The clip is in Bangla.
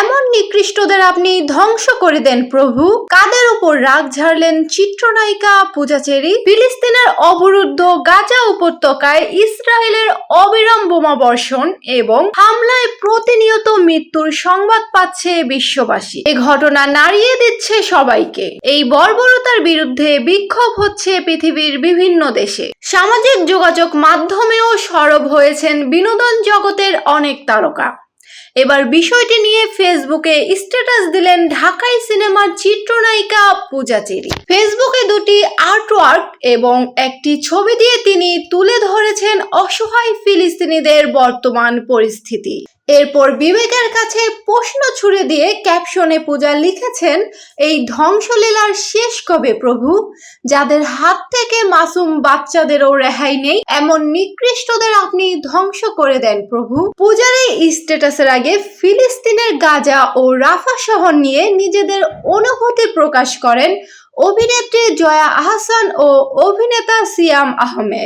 এমন নিকৃষ্টদের আপনি ধ্বংস করে দেন, প্রভু। কাদের উপর রাগ ঝাড়লেন চিত্রনায়িকা পূজাচেরি? ফিলিস্তিনের অবরুদ্ধ গাজা উপত্যকায় ইসরায়েলের অবিরাম বোমা বর্ষণ এবং হামলায় প্রতিনিয়ত মৃত্যুর সংবাদ পাচ্ছে বিশ্ববাসী। এ ঘটনা নাড়িয়ে দিচ্ছে সবাইকে। এই বর্বরতার বিরুদ্ধে বিক্ষোভ হচ্ছে পৃথিবীর বিভিন্ন দেশে। সামাজিক যোগাযোগ মাধ্যমেও সরব হয়েছেন বিনোদন জগতের অনেক তারকা। এবার বিষয়টি নিয়ে ফেসবুকে স্ট্যাটাস দিলেন ঢাকাই সিনেমার চিত্রনায়িকা পূজা চেরি। ফেসবুকে দুটি আর্টওয়ার্ক এবং একটি ছবি দিয়ে তিনি তুলে ধরেছেন অসহায় ফিলিস্তিনিদের বর্তমান পরিস্থিতি। এরপর বিবেকের কাছে প্রশ্ন ছুড়ে দিয়ে ক্যাপশনে পূজা লিখেছেন, এই ধ্বংসলীলার শেষ কবে প্রভু? যাদের হাত থেকে মাসুম বাচ্চাদেরও রেহাই নেই, এমন নিকৃষ্টদের আপনি ধ্বংস করে দেন প্রভু। পূজার এই স্ট্যাটাসের আগে ফিলিস্তিনের গাজা ও রাফা শহর নিয়ে নিজেদের অনুভূতি প্রকাশ করেন অভিনেত্রী জয়া আহসান ও অভিনেতা সিয়াম আহমেদ।